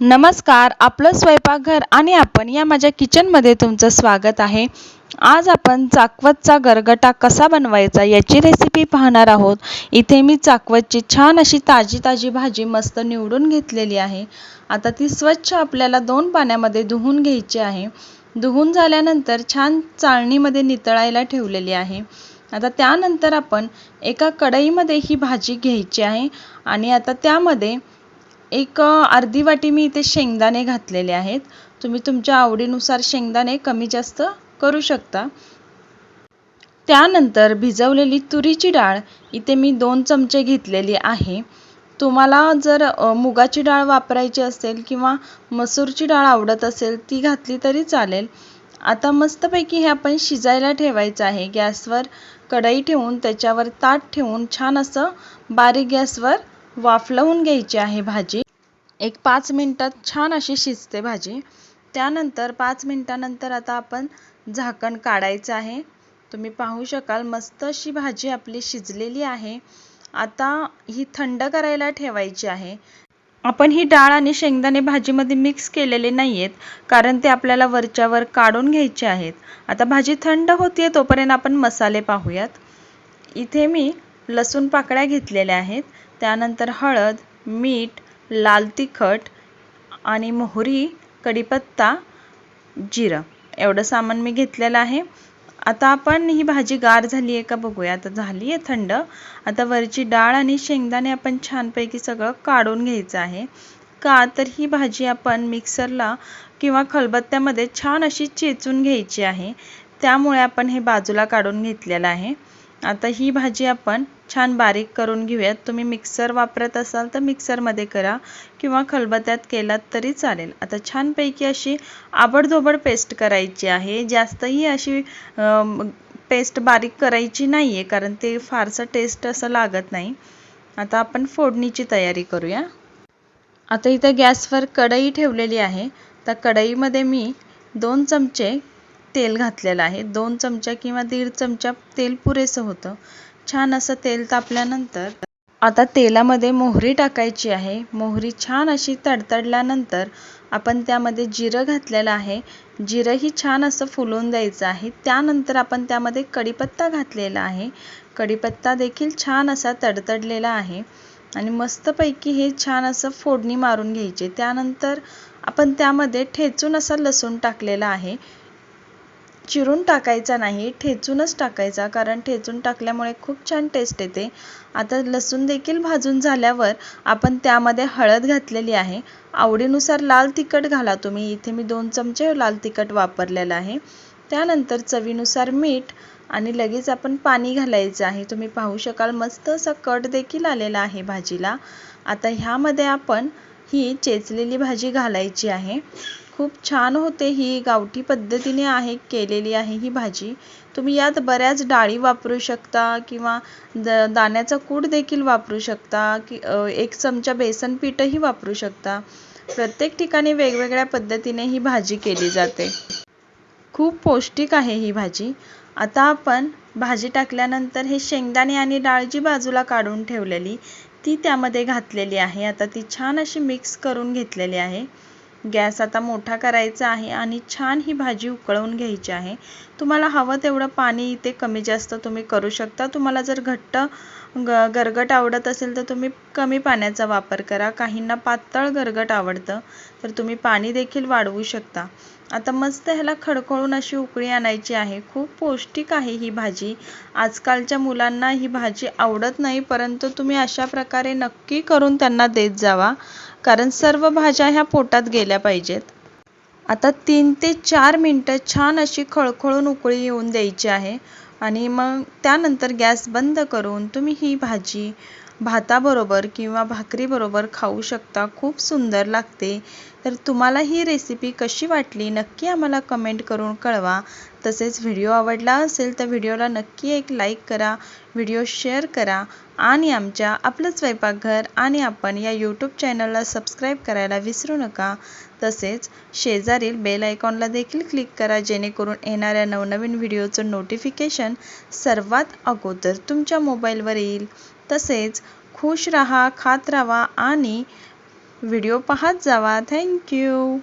नमस्कार आपलं स्वयंपाकघर आणि आपण या माझ्या किचनमध्ये तुमचं स्वागत आहे. आज आपण चाकवतचा गरगटा कसा बनवायचा याची रेसिपी पाहणार आहोत. इथे मी चाकवतची छान अशी ताजी ताजी भाजी मस्त निवडून घेतलेली आहे. आता ती स्वच्छ आपल्याला दोन पाण्यामध्ये धुवून घ्यायची आहे. धुवून झाल्यानंतर छान चाळणीमध्ये नितळायला ठेवलेली आहे. आता त्यानंतर आपण एका कढईमध्ये ही भाजी घ्यायची आहे आणि आता त्यामध्ये एक अर्धी वाटी मी इथे शेंगदाणे घातलेले आहेत. तुम्ही तुमच्या आवडीनुसार शेंगदाणे कमी जास्त करू शकता. त्यानंतर भिजवलेली तुरीची डाळ इथे मी दोन चमचे घेतलेली आहे. तुम्हाला जर मुगाची डाळ वापरायची असेल किंवा मसूरची डाळ आवडत असेल ती घातली तरी चालेल. आता मस्तपैकी हे आपण शिजायला ठेवायचं आहे. गॅसवर कढई ठेवून त्याच्यावर ताट ठेवून छान असं बारीक गॅसवर वाफलवून घ्यायची आहे भाजी. एक पाच मिनटात छान अशी शिजते भाजी. त्यानंतर पाच मिनटानंतर आता आपण झाकण काढायचं आहे. तुम्ही पाहू शकाल मस्त अशी भाजी आपली शिजलेली आहे. आता ही थंड करायला ठेवायची आहे. आपण ही डाळ आणि शेंगदाणे भाजीमध्ये मिक्स केलेले नाही आहेत कारण ते आपल्याला वरच्यावर काढून घ्यायचे आहेत. आता भाजी थंड होतीये तोपर्यंत आपण मसाले पाहूयात. इथे मी लसूण पाकळ्या घेतलेल्या आहेत. त्यानंतर हळद मीठ लाल तिखट आणि मोहरी कढीपत्ता जिरं. एवढं सामान मी घेतलेलं आहे. आता आपण ही भाजी गार झाली आहे का बघूया. आता झाली आहे थंड. आता वरची डाळ आणि शेंगदाणे आपण छानपैकी सगळं काढून घ्यायचं आहे. का तर ही भाजी आपण मिक्सरला किंवा खलबत्त्यामध्ये छान अशी चेचून घ्यायची आहे. त्यामुळे आपण हे बाजूला काढून घेतलेलं आहे. आता ही भाजी आपण छान बारीक करून घेऊयात. तुम्ही मिक्सर वापरत असाल तर मिक्सरमध्ये करा किंवा खलबत्यात केलात तरी चालेल. आता छानपैकी अशी आबडधोबड पेस्ट करायची आहे. जास्तही अशी पेस्ट बारीक करायची नाही आहे कारण ते फारसं टेस्ट असं लागत नाही. आता आपण फोडणीची तयारी करूया. आता इथं गॅसवर कढई ठेवलेली आहे. तर कढईमध्ये मी दोन चमचे तेल घातलेलं आहे. दोन चमचा किंवा दीड चमचा तेल पुरेसं होतं. छान असं तेल तापल्यानंतर आता तेलामध्ये मोहरी टाकायची आहे. मोहरी छान अशी तडतडल्यानंतर आपण त्यामध्ये जिरं घातलेलं आहे. जिरंही छान असं फुलवून द्यायचं आहे. त्यानंतर आपण त्यामध्ये कढीपत्ता घातलेला आहे. कढीपत्ता देखील छान असा तडतडलेला आहे. आणि मस्तपैकी हे छान असं फोडणी मारून घ्यायचे. त्यानंतर आपण त्यामध्ये ठेचून असा लसूण टाकलेला आहे. चिरून टाकायचा नाही ठेचूनच टाकायचा. कारण ठेचून टाकल्यामुळे खूप छान टेस्ट येते. आता लसूण देखील भाजून झाल्यावर आपण त्यामध्ये हळद घातलेली आहे. आवडीनुसार लाल तिखट घाला तुम्ही. इथे मी दोन चमचे लाल तिखट वापरलेलं आहे. त्यानंतर चवीनुसार मीठ आणि लगेच आपण पाणी घालायचं आहे. तुम्ही पाहू शकाल मस्त असा कट देखील आलेला आहे भाजीला. आता ह्यामध्ये आपण ही चेचलेली भाजी घालायची आहे. खूप छान होते ही गावठी पद्धतीने आहे केलेली आहे ही भाजी. तुम्ही यात बऱ्याच डाळी वापरू शकता किंवा द दाण्याचा कूट देखील वापरू शकता की एक चमचा बेसन पीठही वापरू शकता. प्रत्येक ठिकाणी वेगवेगळ्या पद्धतीने ही भाजी केली जाते. खूप पौष्टिक आहे ही भाजी. आता आपण भाजी टाकल्यानंतर हे शेंगदाणे आणि डाळ जी बाजूला काढून ठेवलेली ती त्यामध्ये घातलेली आहे. आता ती छान अशी मिक्स करून घेतलेली आहे. गॅस आता मोठा करायचा आहे आणि छान ही भाजी उकळवून घ्यायची आहे. तुम्हाला हवं तेवढं पाणी इथे कमी जास्त तुम्ही करू शकता. तुम्हाला जर घट्ट ग गरगट आवडत असेल तर तुम्ही कमी पाण्याचा वापर करा. काहींना पातळ गरगट आवडतं तर तुम्ही पाणी देखील वाढवू शकता. आता मस्त ह्याला खडखळून अशी उकळी आणायची आहे. खूप पौष्टिक आहे ही भाजी. आजकालच्या मुलांना ही भाजी आवडत नाही परंतु तुम्ही अशा प्रकारे नक्की करून त्यांना देत जावा. कारण सर्व भाज्या ह्या पोटात गेल्या पाहिजेत. आता तीन ते चार मिनटं छान अशी खळखळून उकळी येऊन द्यायची आहे. आणि मग त्यानंतर गॅस बंद करून तुम्ही ही भाजी भाताबरोबर किंवा भाकरीबरोबर खाऊ शकता. खूप सुंदर लागते. तर तुम्हाला ही रेसिपी कशी वाटली नक्की आम्हाला कमेंट करून कळवा. तसेच व्हिडिओ आवडला असेल तर व्हिडिओला नक्की एक लाईक करा व्हिडिओ शेअर करा आणि आमच्या आपलं स्वयंपाकघर आणि आपण या यूट्यूब चॅनलला सबस्क्राईब करायला विसरू नका. तसेच शेजारील बेल आयकॉनला देखील क्लिक करा जेणेकरून येणाऱ्या नवनवीन व्हिडिओचं नोटिफिकेशन सर्वात अगोदर तुमच्या मोबाईलवर येईल. तसेच खुश राहा खात राहा आणि व्हिडिओ पाहत जावा. थँक्यू